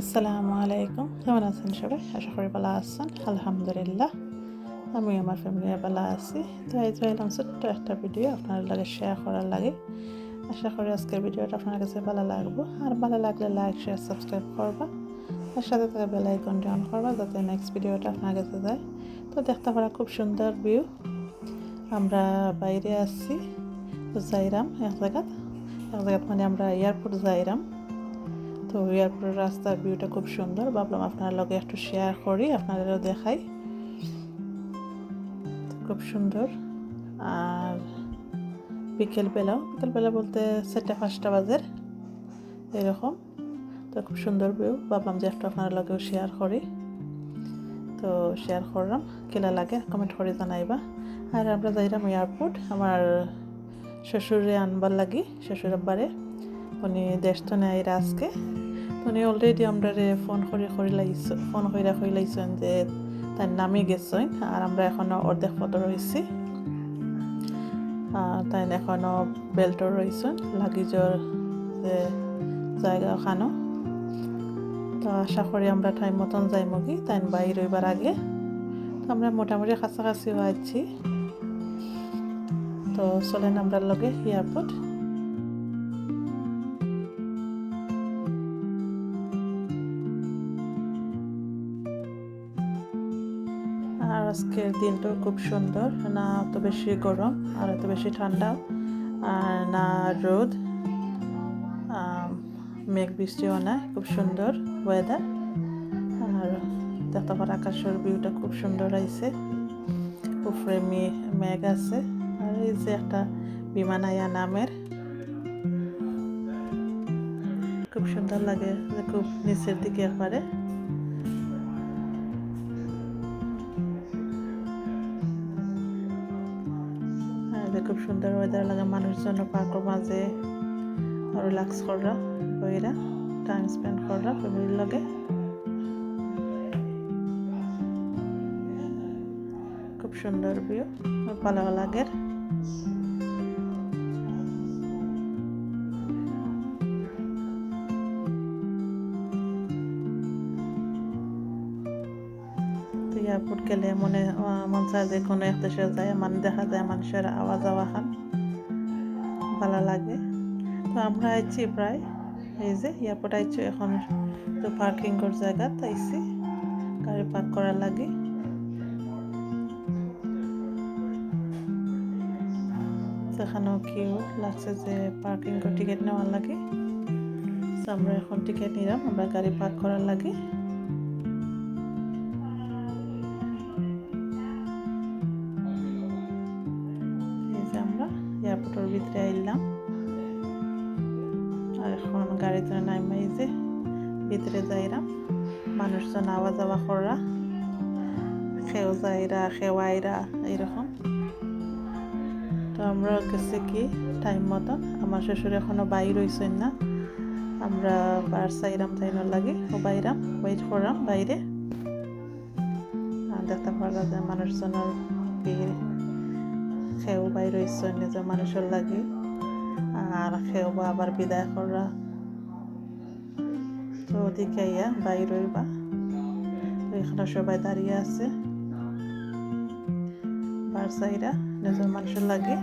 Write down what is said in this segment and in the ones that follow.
আসসালামু আলাইকুম। কেমন আছেন সবাই? আশা করি ভালো আছেন। আলহামদুলিল্লাহ আমি আমার ফ্যামিলি ভালো আছি। তো এই এলাম ছোট্ট একটা ভিডিও আপনার লাগে শেয়ার করার লাগে। আশা করি আজকের ভিডিওটা আপনার কাছে ভালো লাগবো। আর ভালো লাগলে লাইক শেয়ার সাবস্ক্রাইব করবা। আর সাথে থাকা বেল আইকনটি অন করবা যাতে নেক্সট ভিডিওটা আপনার কাছে যায়। তো দেখতে পারা খুব সুন্দর ভিউ আমরা বাইরে আসছি যাইরাম এক জায়গাত এক জায়গাত মানে আমরা এয়ারপোর্ট যাইরাম তো এয়ারপোর্টের রাস্তার ভিউটা খুব সুন্দর। ভাবলাম আপনার লগে একটু শেয়ার করি, আপনাদেরও দেখাই। খুব সুন্দর। আর বিকেলবেলাও বিকেলবেলা বলতে চারটা, পাঁচটা বাজের এরকম। তো খুব সুন্দর ভিউ ভাবলাম যে একটু আপনার লগেও শেয়ার করি। তো শেয়ার করলাম। কেলা লাগে কমেন্ট করে জানাইবা। আর আমরা যাইলাম এয়ারপোর্ট আমার শ্বশুরে আনবার লাগি, শ্বশুর আব্বারে। উনি দেশ তো নেয় আজকে উনি অলরেডি আমরা ফোন করে করে লাইছ ফোন করে করে লাইছেন যে তার নামে গেছেন আর আমরা এখনও অর্ধেক পথ রয়েছি তাই এখনও বেল্টও রয়েছেন লাগেজর যে জায়গা ওখানো তো আশা করি আমরা টাইম মতন যাই মগি তাই বাই হইবার আগে। তো আমরা মোটামুটি কাছাকাছি হয়েছি তো চলেন আমরা লগে এয়ারপোর্ট আজকের দিনটাও খুব সুন্দর, না অত বেশি গরম আর এত বেশি ঠান্ডা, আর না রোদ মেঘ বৃষ্টিও নাই খুব সুন্দর ওয়েদার আর দেখতে পার আকাশের ভিউটা খুব সুন্দর আইছে, উপরে মেঘ আছে, আর এই যে একটা বিমান আয়া নামের, খুব সুন্দর লাগে, খুব নিচের দিকে একবারে খুব সুন্দর ওয়েদার লাগে মানুষজন পার্কের মাঝে রিল্যাক্স করা বইরা টাইম স্পেন্ড করা ফ্যামিলির লাগে। খুব সুন্দর ভিউ ভালো লাগে এয়ারপোর্ট গেলে মনে মন চায় যে কোনো এক দেশে যায় মানে দেখা যায় মানুষের আওয়া খান ভালো লাগে। তো আমরা আইছি প্রায়, এই যে এয়ারপোর্ট আইছি, এখন তো পার্কিং কর জায়গা আইছি গাড়ি পার্ক করার লাগে। সেখানেও কেউ লাগছে যে পার্কিং করে টিকিট নেওয়ার লাগে। আমরা এখন টিকিট নিলাম, আমরা গাড়ি পার্ক করার লাগে। এয়ারপোর্টের ভিতরে আইলাম। আর এখন গাড়িতে নাইমাই যে ভিতরে যাইরাম, মানুষজন আওয়া যাওয়া করা খেও যাইরা খেওয়াইরা এইরকম। তো আমরা গেছে কি টাইম মতন। আমার শ্বশুর এখনও বাইর হয়েছেন না। আমরা বার চাইরাম যাইবার লাগে, ও বাইরাম ওয়েট করাম বাইরে। দেখতে পারা যায় মানুষজনের খেও বাই রয়েছে নিজের মানুষের লাগে। আর খেয়েও বা আবার বিদায় করা তো ওদিকে ইয়া বাই রইবা এখানে সবাই দাঁড়িয়ে আছে। বারসাইরা নিজের মানুষের লাগে।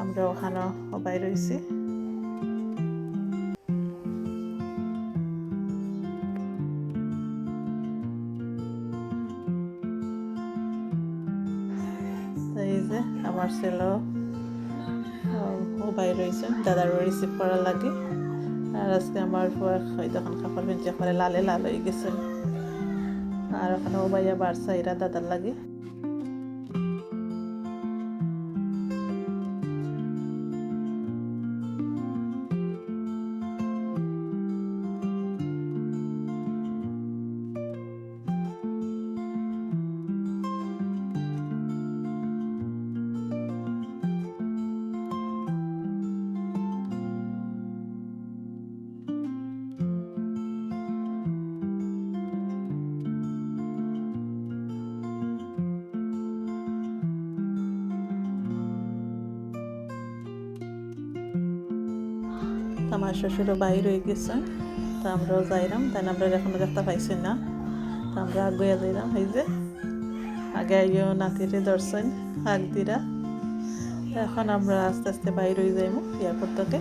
আমরা ওখানে বাই রয়েছি যে আমার ছেলেও ও ভাই রয়েছে, দাদারও রিসিভ করার লাগে। আর আজকে আমার তখন কাপড় ভেঞ্চে করে, লালে লাল হয়ে গেছে। আর ওখানে ও ভাইয়া বাড়ছে এরা দাদার লাগে। আমার শ্বশুরও বাইর হয়ে গেছে। তো আমরাও যাইলাম তাই আমরা এখনও দেখতে পাইছি না। তা আমরা আগুয়া যাইলাম এই যে। আগে আইও নাতিরে দর্শন, হাক দিরা। এখন আমরা আস্তে আস্তে বাইর হয়ে যাইমু এয়ারপোর্ট থেকে।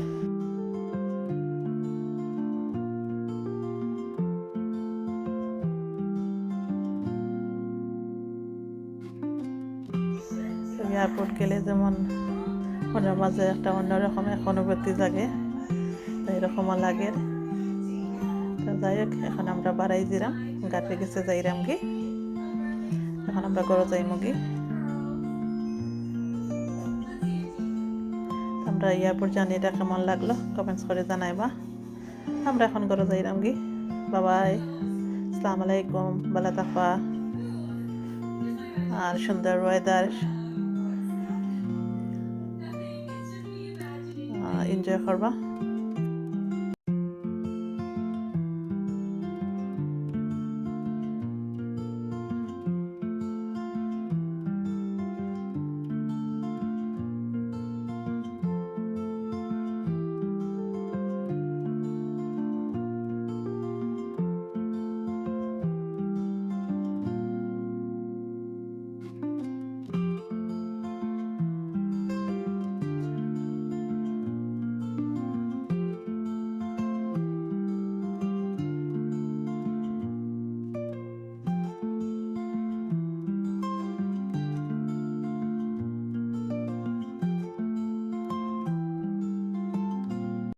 এয়ারপোর্ট গেলে যেমন মনের মাঝে একটা অন্যরকম এক অনুভূতি জাগে। তো এরকমও লাগে। তো যাই হোক, এখন আমরা বাড়াই দিলাম। গাড়ি গেছে যাইরাম কি এখন আমরা গড়ে যাইমু কি আমরা এয়ারপোর্ট জানি এটা কেমন লাগল কমেন্টস করে জানাইবা। আমরা এখন গড়ে যাইরাম কি বাবাই আসসালামু আলাইকুম ভালো থাকবা আর সুন্দর ওয়েদার এনজয় করবা।